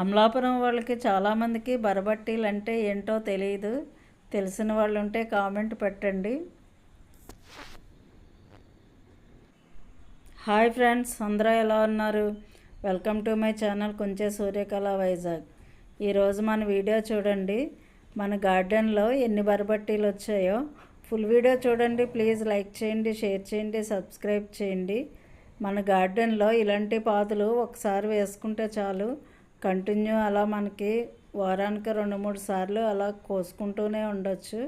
అమలాపురం వాళ్ళకి చాలామందికి బరబట్టీలు అంటే ఏంటో తెలియదు తెలిసిన వాళ్ళు ఉంటే కామెంట్ పెట్టండి. హాయ్ ఫ్రెండ్స్ అందరూ ఎలా ఉన్నారు? వెల్కమ్ టు మై ఛానల్ కొంచెం సూర్యకళ వైజాగ్. ఈరోజు మన వీడియో చూడండి. మన గార్డెన్లో ఎన్ని బరబట్టీలు వచ్చాయో. ఫుల్ వీడియో చూడండి ప్లీజ్ లైక్ చేయండి షేర్ చేయండి సబ్స్క్రైబ్ చేయండి. మన గార్డెన్లో ఇలాంటి పాదులు ఒకసారి వేసుకుంటే చాలు. కంటిన్యూ అలా మనకి వారానికి రెండు మూడు సార్లు అలా కోసుకుంటూనే ఉండొచ్చు.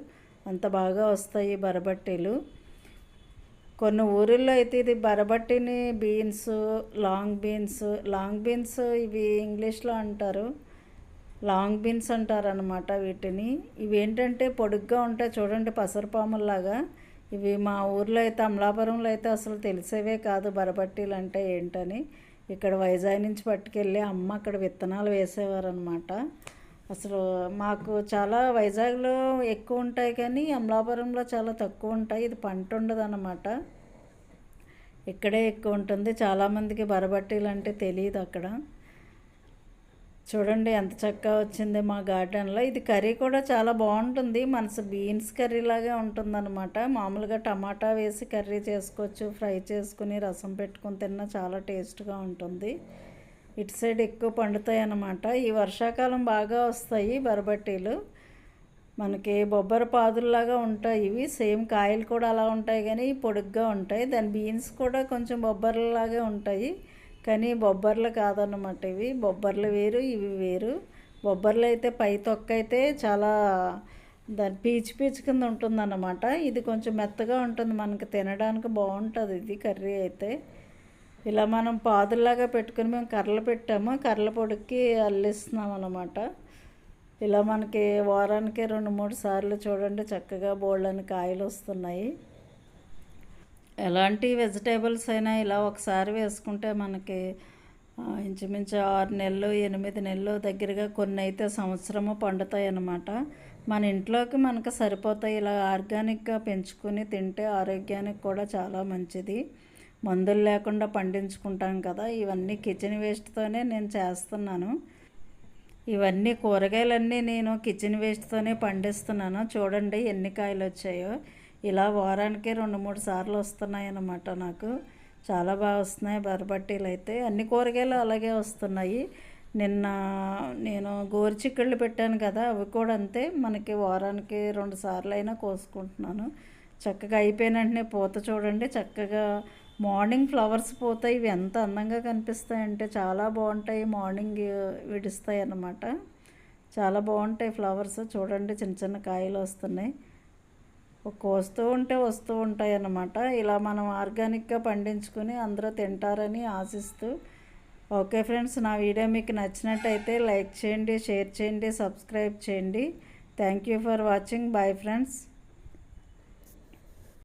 అంత బాగా వస్తాయి బరబట్టీలు. కొన్ని ఊరిల్లో అయితే ఇది బరబట్టిని beans long beans long beans ఇవి ఇంగ్లీష్లో అంటారు. లాంగ్ బీన్స్ అంటారు అనమాట వీటిని. ఇవి ఏంటంటే పొడుగ్గా ఉంటాయి చూడండి పసరపాముల్లాగా. ఇవి మా ఊర్లో అయితే అమలాపురంలో అయితే అసలు తెలిసేవే కాదు బరబట్టీలు అంటే ఏంటని. ఇక్కడ వైజాగ్ నుంచి పట్టుకెళ్ళి అమ్మ అక్కడ విత్తనాలు వేసేవారనమాట అసలు మాకు చాలా వైజాగ్లో ఎక్కువ ఉంటాయి కానీ అమలాపురంలో చాలా తక్కువ ఉంటాయి. ఇది పంట ఉండదు అనమాట ఇక్కడే ఎక్కువ ఉంటుంది. చాలామందికి బరబట్టీలు అంటే తెలియదు అక్కడ. చూడండి ఎంత చక్కగా వచ్చింది మా గార్డెన్లో. ఇది కర్రీ కూడా చాలా బాగుంటుంది. మనసు బీన్స్ కర్రీ లాగే ఉంటుందన్నమాట. మామూలుగా టమాటా వేసి కర్రీ చేసుకోవచ్చు ఫ్రై చేసుకుని రసం పెట్టుకుని తిన్నా చాలా టేస్ట్గా ఉంటుంది. ఇటు సైడ్ ఎక్కువ పండుతాయి అన్నమాట. ఈ వర్షాకాలం బాగా వస్తాయి బరబట్టీలు. మనకి బొబ్బర పాదుల్లాగా ఉంటాయి ఇవి. సేమ్ కాయలు కూడా అలా ఉంటాయి కానీ పొడుగ్గా ఉంటాయి. దాని బీన్స్ కూడా కొంచెం బొబ్బర్లలాగే ఉంటాయి. కానీ బొబ్బర్లు కాదన్నమాట ఇవి. బొబ్బర్లు వేరు ఇవి వేరు. బొబ్బర్లు అయితే పై తొక్క అయితే చాలా దాని పీచు పీచు కింద ఉంటుందన్నమాట. ఇది కొంచెం మెత్తగా ఉంటుంది. మనకి తినడానికి బాగుంటుంది ఇది కర్రీ అయితే. ఇలా మనం పాదుల్లాగా పెట్టుకుని మేము కర్రలు పెట్టాము. కర్రల పొడికి అల్లిస్తున్నాం అన్నమాట. ఇలా మనకి వారానికి రెండు మూడు సార్లు చూడండి చక్కగా బోళ్ళని కాయలు వస్తున్నాయి. ఎలాంటి వెజిటేబుల్స్ అయినా ఇలా ఒకసారి వేసుకుంటే మనకి ఇంచుమించు ఆరు నెలలు ఎనిమిది నెలలు దగ్గరగా కొన్ని అయితే సంవత్సరము పండుతాయి అన్నమాట. మన ఇంట్లోకి మనకు సరిపోతాయి ఇలా ఆర్గానిక్గా పెంచుకుని తింటే ఆరోగ్యానికి కూడా చాలా మంచిది. మందులు లేకుండా పండించుకుంటాం కదా ఇవన్నీ కిచెన్ వేస్ట్తోనే నేను చేస్తున్నాను. ఇవన్నీ కూరగాయలన్నీ నేను కిచెన్ వేస్ట్తోనే పండిస్తున్నాను. చూడండి ఎన్ని కాయలు వచ్చాయో ఇలా వారానికి రెండు మూడు సార్లు వస్తున్నాయి అన్నమాట నాకు. చాలా బాగా వస్తున్నాయి బరబట్టీలు అయితే అన్ని కూరగాయలు అలాగే వస్తున్నాయి. నిన్న నేను గోరుచిక్కళ్ళు పెట్టాను కదా అవి కూడా అంతే. మనకి వారానికి రెండు సార్లు అయినా కోసుకుంటున్నాను. చక్కగా అయిపోయిన వెంటనే పూత చూడండి. చక్కగా మార్నింగ్ ఫ్లవర్స్ పోతాయి. ఇవి ఎంత అందంగా కనిపిస్తాయంటే చాలా బాగుంటాయి. మార్నింగ్ విడుస్తాయి అన్నమాట చాలా బాగుంటాయి ఫ్లవర్స్. చూడండి చిన్న చిన్న కాయలు వస్తున్నాయి. కోస్తూ ఉంటే వస్తూ ఉంటాయి అన్నమాట ఇలా మనం ఆర్గానిక్గా పండించుకుని అందరూ తింటారని ఆశిస్తూ. ఓకే ఫ్రెండ్స్ నా వీడియో మీకు నచ్చినట్టయితే లైక్ చేయండి షేర్ చేయండి సబ్స్క్రైబ్ చేయండి. Thank you for watching. Bye friends.